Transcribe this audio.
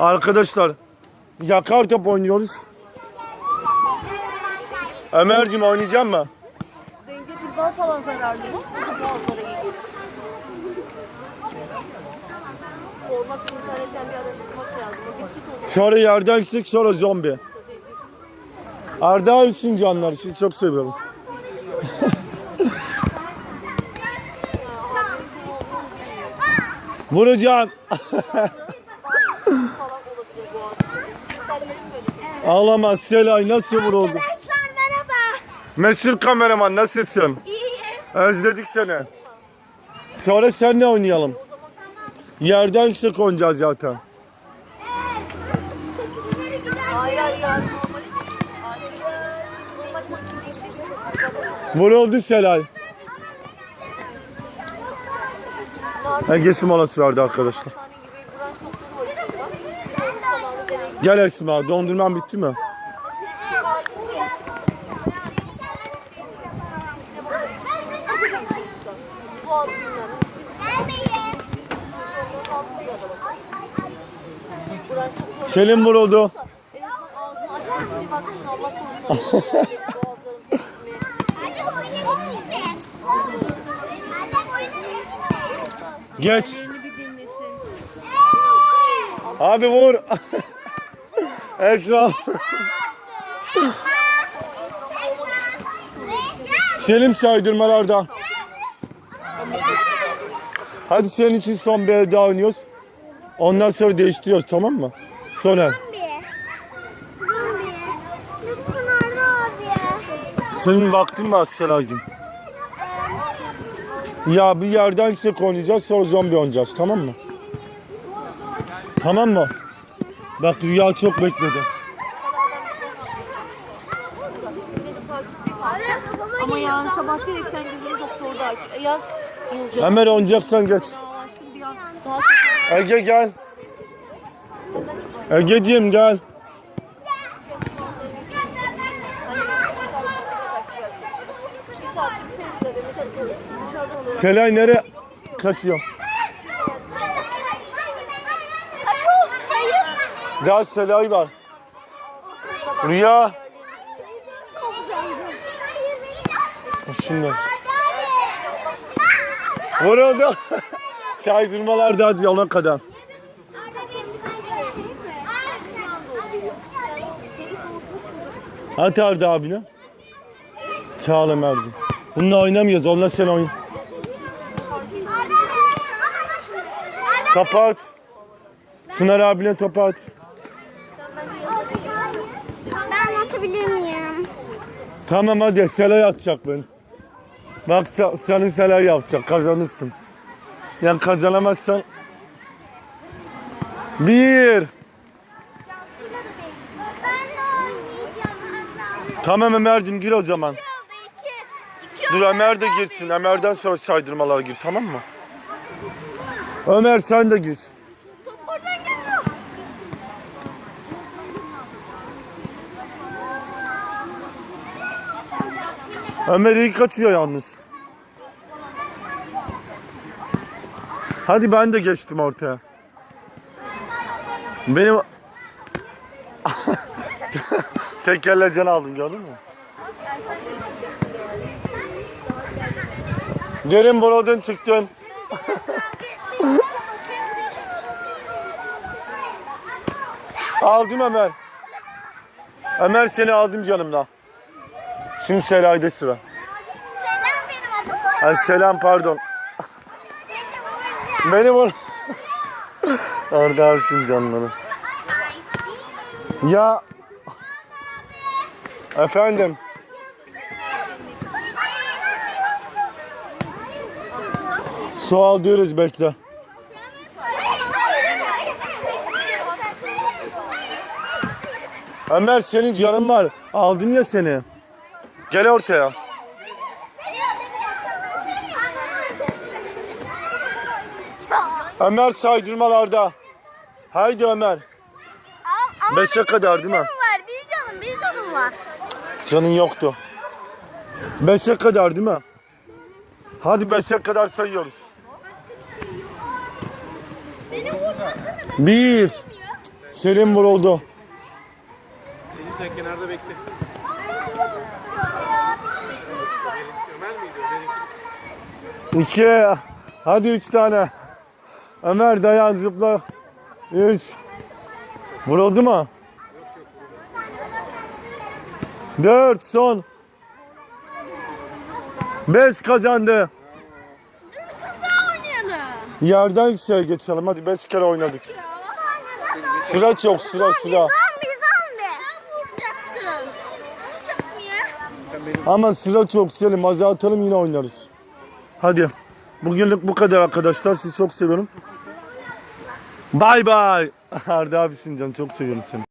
Arkadaşlar yakar top oynuyoruz. Ömer'cim oynayacak mı? Zencefil bal falan zararlı mı? Bazıları iyi gelir. Olmak internetten bir araştırmak lazım. O bitki sonucu Sonra yerden yüksek sonra zombi. Arda Hüsnü canlar sizi çok seviyorum. Vuracağım. Ağlama Selay nasıl vuruldu? Arkadaşlar merhaba. Meşhur kameraman nasılsın? İyiyim. Özledik seni. Sonra seninle oynayalım. Yerden yüksek oynayacağız zaten. Vuruldu Selay. Egesi molası verdi arkadaşlar. Gel Esma dondurman bitti mi? Selim vuruldu. Geç. Abi vur. Esma. Selim saydırmalarda. Hadi senin için son bir el daha oynuyoruz. Ondan sonra değiştiriyoruz tamam mı? Arda abi. Senin vaktin var Selaycığım. Ya bir yerden yüksek oynayacağız sonra zombi oynayacağız tamam mı? Tamam mı? Bak Rüya çok bekledi. Ama yarın sabah direkt sen gözünü doktorda aç. Yaz Nurcan. Hemen oynayacaksan geç. Aşkım bir an daha çok Ege gel. Egeciğim gel. Selay nereye kaçıyor? Daha Selay var. Rüya. Şimdi. Vuruldu. Saydırmalar da hadi ona kadar. Hadi Arda abine. Sağ ol Ömerciğim. Bununla oynamıyoruz. Onunla sen oyna. Topu at. Çınar abine topu at. Tamam hadi Selay atacak ben. Bak se- senin Selay yapacak kazanırsın. Yani kazanamazsan bir. Tamam Ömerciğim gir o zaman. Dur Ömer de girsin. Ömer'den sonra saydırmalara gir tamam mı? Ömer sen de gir. Ömer iyi kaçıyor yalnız. Hadi ben de geçtim ortaya. Benim tekerle can aldım gördün mü? Gelin buradan çıktın. aldım Ömer. Ömer seni aldım canımdan. Şimdi Selay'da sıra. Selam benim adım. Ay selam pardon. Beni vur. Orada alsın canları. Ya. Efendim. Su al diyoruz bekle. Ömer senin canın var. Aldın ya seni. Gel ortaya. Ömer saydırmalarda. Haydi Ömer. Ama Beşe benim kadar bir değil mi? canım var. Bir canım, bir canım var. Canın yoktu. Beşe kadar değil mi? Hadi beşe kadar sayıyoruz. Beni vurmasana ben Bir. Selim vuruldu. Selim sen kenarda bekle. İki. Hadi üç tane. Ömer dayan zıpla. Üç. Vuruldu mu? Dört son. Beş kazandı. Yerden şey geçelim. Hadi beş kere oynadık. Sıra çok sıra sıra. Zombi zombi. Ben vuracaktım. Niye? Ama sıra çok Selim. Azaltalım yine oynarız. Hadi. Bugünlük bu kadar arkadaşlar. Sizi çok seviyorum. Bay bay. Arda abisin can. Çok seviyorum seni.